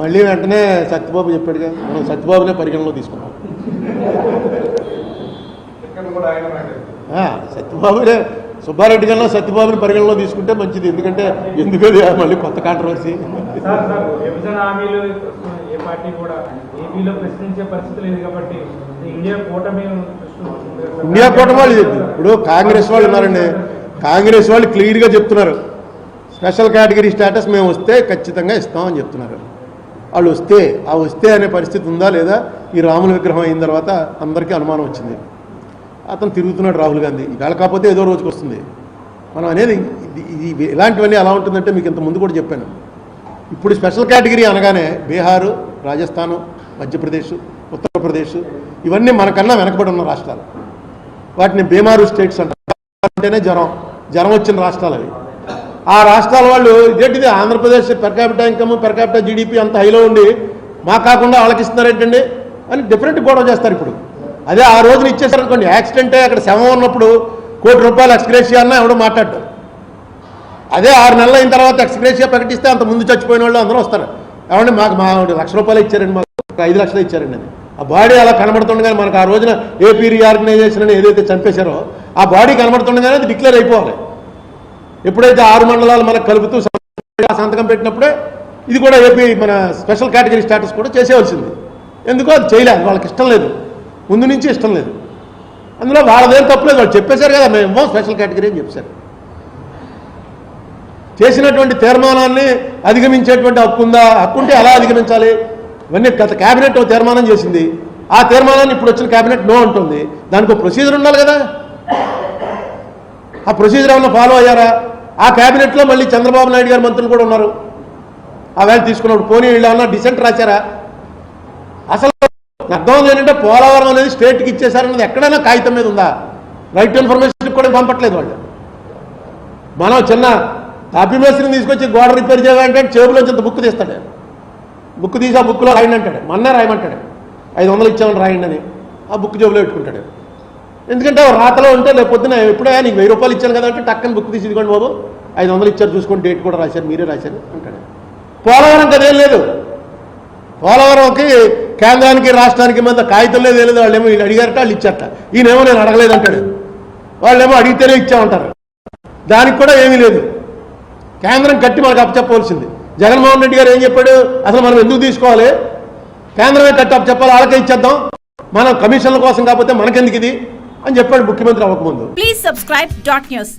మళ్ళీ వెంటనే సత్యబాబు చెప్పాడుగా మనం సత్యబాబునే పరిగణలో తీసుకున్నాం. సత్యబాబునే సుబ్బారెడ్డి కన్నా సత్యబాబుని పరిగణలో తీసుకుంటే మంచిది ఎందుకంటే ఎందుకది మళ్ళీ కొత్త కాంట్రవర్సీ ఇండియా కూటమి వాళ్ళు ఇప్పుడు కాంగ్రెస్ వాళ్ళు ఉన్నారండి. కాంగ్రెస్ వాళ్ళు క్లియర్గా చెప్తున్నారు. స్పెషల్ కేటగిరీ స్టేటస్ మేము వస్తే ఖచ్చితంగా ఇస్తామని చెప్తున్నారు. వాళ్ళు వస్తే ఆ వస్తే అనే పరిస్థితి ఉందా లేదా? ఈ రాముల విగ్రహం అయిన తర్వాత అందరికీ అనుమానం వచ్చింది. అతను తిరుగుతున్నాడు రాహుల్ గాంధీ. ఇవాళ కాకపోతే ఏదో రోజుకి వస్తుంది. మనం అనేది ఇది ఇలాంటివన్నీ ఎలా ఉంటుందంటే మీకు ఇంత ముందు కూడా చెప్పాను. ఇప్పుడు స్పెషల్ కేటగిరీ అనగానే బీహారు రాజస్థాను మధ్యప్రదేశ్ ఉత్తరప్రదేశ్ ఇవన్నీ మనకన్నా వెనకబడి ఉన్న రాష్ట్రాలు. వాటిని బీమారు స్టేట్స్ అంటారు. అంటేనే జ్వరం. జ్వరం వచ్చిన రాష్ట్రాలు అవి. ఆ రాష్ట్రాల వాళ్ళు ఇదేంటిది? Andhra Pradesh per capita income per GDP అంత హైలో ఉండి మా కాకుండా వాళ్ళకి అని డిఫరెంట్ గొడవ చేస్తారు ఇప్పుడు. అదే ఆ రోజున ఇచ్చేసారు అనుకోండి. యాక్సిడెంటే అక్కడ శవం ఉన్నప్పుడు కోటి రూపాయలు ఎక్స్గ్రేషియా అన్నా ఎవడో మాట్లాడు అదే ఆరు నెలలు అయిన తర్వాత ఎక్స్గ్రేషియా ప్రకటిస్తే అంత ముందు చచ్చిపోయిన వాళ్ళు అందరూ వస్తారు. ఏమండి మాకు మా లక్ష రూపాయలు ఇచ్చారండి మాకు. ఒక ఐదు లక్షలు ఇచ్చారండి అది. ఆ బాడీ అలా కనబడుతుండగానే మనకు ఆ రోజున ఏపీ రీఆర్గనైజేషన్ అని ఏదైతే చంపేశారో ఆ బాడీ కనబడుతుండగానే అది డిక్లేర్ అయిపోవాలి. ఎప్పుడైతే ఆరు మండలాలు మనకు కలుపుతూ సంతకం- సంతకం పెట్టినప్పుడే ఇది కూడా ఏపీ మన స్పెషల్ కేటగిరీ స్టేటస్ కూడా చేసేవలసింది. ఎందుకో అది చేయలేదు. వాళ్ళకి ఇష్టం లేదు. ముందు నుంచి ఇష్టం లేదు. అందులో వాళ్ళదేం తప్పలేదు వాళ్ళు చెప్పేశారు కదా మేము స్పెషల్ కేటగిరీ అని చెప్పారు చేసినటువంటి తీర్మానాన్ని అధిగమించేటువంటి హక్కు ఉందా? హక్కు ఉంటే ఎలా అధిగమించాలి? ఇవన్నీ గత కేబినెట్ తీర్మానం చేసింది. ఆ తీర్మానాన్ని ఇప్పుడు వచ్చిన కేబినెట్ నో అంటుంది. దానికి ప్రొసీజర్ ఉండాలి కదా. ఆ ప్రొసీజర్ ఏమన్నా ఫాలో అయ్యారా? ఆ కేబినెట్లో మళ్ళీ చంద్రబాబు నాయుడు గారి మంత్రులు కూడా ఉన్నారు. ఆ వేళ తీసుకున్నప్పుడు పోనీ వీళ్ళన్నా డిసెంట్ రాశారా? అసలు అర్థం ఏంటంటే పోలవరం అనేది స్టేట్కి ఇచ్చేసారన్నది ఎక్కడైనా కాగితం మీద ఉందా? రైట్ ఇన్ఫర్మేషన్ కూడా పంపట్లేదు వాళ్ళు. మనం చిన్న తాపి మేస్త్రిని తీసుకొచ్చి గోడ రిపేర్ చేయాలంటే చేబులోంచి ఇంత బుక్ తీస్తాడు. బుక్ తీసి ఆ బుక్లో రాయండి అంటాడు. మన్నే రాయమంటాడు. ఐదు వందలు ఇచ్చామని రాయండి అని ఆ బుక్ జేబులో పెట్టుకుంటాడు. ఎందుకంటే రాతలో ఉంటే లేకపోతే ఎప్పుడే నీకు వెయ్యి రూపాయలు ఇచ్చాను కదా అంటే టక్కని బుక్ తీసి ఇదిగోండి బాబు ఐదు వందలు ఇచ్చారు చూసుకొని డేట్ కూడా రాశారు మీరే రాశారు అంటాడు. పోలవరం కదేం లేదు. పోలవరంకి కేంద్రానికి రాష్ట్రానికి మధ్య కాగితం లేదు లేదు వాళ్ళేమో వీళ్ళు అడిగారట వాళ్ళు ఇచ్చారట. ఈయనేమో నేను అడగలేదు అంటాడు. వాళ్ళేమో అడిగితేనే ఇచ్చామంటారు. దానికి కూడా ఏమీ లేదు. కేంద్రం కట్టి మనకు అప్పచెప్పవలసింది. జగన్మోహన్ రెడ్డి గారు ఏం చెప్పాడు? అసలు మనం ఎందుకు తీసుకోవాలి? కేంద్రమే కట్టి అప్పచెప్పాలి వాళ్ళకే ఇచ్చేద్దాం. మనం కమిషన్ల కోసం కాకపోతే మనకెందుకు ఇది? అని చెప్పాడు ముఖ్యమంత్రి అవ్వకముందు Please subscribe dot news.